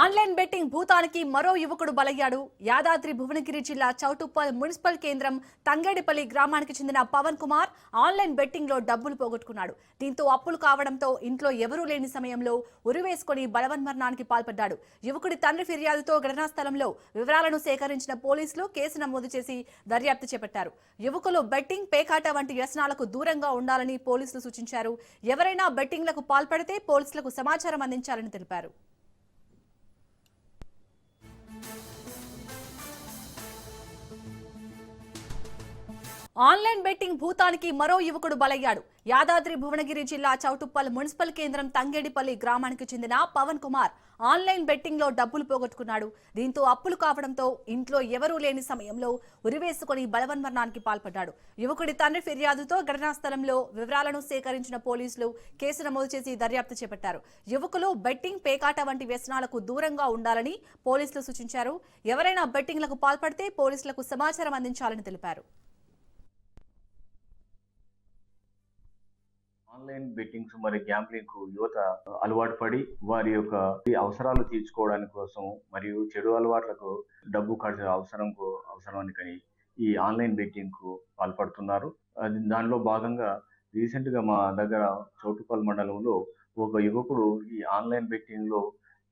Online betting భూతానికి మరో యువకుడు బలయ్యాడు. యాదాద్రి భువనగిరి జిల్లా చౌటుప్పల్ మున్సిపల్ కేంద్రం తంగేడిపల్లి గ్రామానికి చెందిన పవన్ కుమార్ ఆన్లైన్ బెట్టింగ్లో డబ్బులు పోగొట్టుకున్నాడు. దీంతో అప్పులు కావడంతో ఇంట్లో ఎవరూ లేని సమయంలో ఉరివేసుకుని బలవన్మరణానికి పాల్పడ్డాడు. యువకుడి తండ్రి ఫిర్యాదుతో ఘటనా స్థలంలో వివరాలను సేకరించిన పోలీసులు కేసు నమోదు చేసి దర్యాప్తు చేపట్టారు. యువకులు బెట్టింగ్ పేకాట వంటి వ్యసనాలకు దూరంగా ఉండాలని పోలీసులు సూచించారు. ఎవరైనా బెట్టింగ్లకు పాల్పడితే పోలీసులకు సమాచారం అందించాలని తెలిపారు. ఆన్లైన్ బెట్టింగ్ భూతానికి మరో యువకుడు బలయ్యాడు. యాదాద్రి భువనగిరి జిల్లా చౌటుప్పల్ మున్సిపల్ కేంద్రం తంగేడిపల్లి గ్రామానికి చెందిన పవన్ కుమార్ ఆన్లైన్ బెట్టింగ్లో డబ్బులు పోగొట్టుకున్నాడు. దీంతో అప్పులు కావడంతో ఇంట్లో ఎవరూ లేని సమయంలో ఉరివేసుకుని బలవన్మరణానికి పాల్పడ్డాడు. యువకుడి తండ్రి ఫిర్యాదుతో ఘటనా స్థలంలో వివరాలను సేకరించిన పోలీసులు కేసు నమోదు చేసి దర్యాప్తు చేపట్టారు. యువకులు బెట్టింగ్ పేకాట వంటి వ్యసనాలకు దూరంగా ఉండాలని పోలీసులు సూచించారు. ఎవరైనా బెట్టింగ్లకు పాల్పడితే పోలీసులకు సమాచారం అందించాలని తెలిపారు. ఆన్లైన్ బెట్టింగ్స్ మరి గ్యాంబ్లింగ్కు యువత అలవాటు పడి వారి యొక్క ఈ అవసరాలు తీర్చుకోవడానికి కోసం మరియు చెడు అలవాట్లకు డబ్బు ఖర్చు అవసరం అవసరానికని ఈ ఆన్లైన్ బెట్టింగ్కు పాల్పడుతున్నారు. అది దానిలో భాగంగా రీసెంట్గా మా దగ్గర చౌటుపల్ మండలంలో ఒక యువకుడు ఈ ఆన్లైన్ బెట్టింగ్లో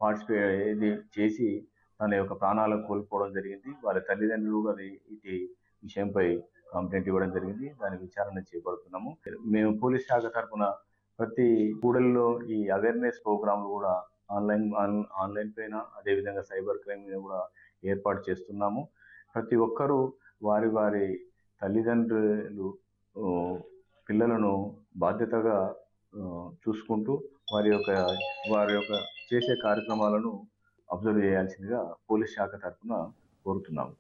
పార్టిసిపేట్ చేసి తన యొక్క ప్రాణాలను కోల్పోవడం జరిగింది. వారి తల్లిదండ్రులు అది ఇది విషయంపై కంప్లైంట్ ఇవ్వడం జరిగింది. దాని విచారణ చేపడుతున్నాము. మేము పోలీస్ శాఖ తరఫున ప్రతి కూడలిలో ఈ అవేర్నెస్ ప్రోగ్రాంలు కూడా ఆన్లైన్ ఆన్- ఆన్లైన్ పైన అదేవిధంగా సైబర్ క్రైమ్ మీద కూడా ఏర్పాటు చేస్తున్నాము. ప్రతి ఒక్కరూ వారి వారి తల్లిదండ్రులు పిల్లలను బాధ్యతగా చూసుకుంటూ వారి యొక్క వారి యొక్క చేసే కార్యక్రమాలను అబ్జర్వ్ చేయాల్సిందిగా పోలీస్ శాఖ తరఫున కోరుతున్నాము.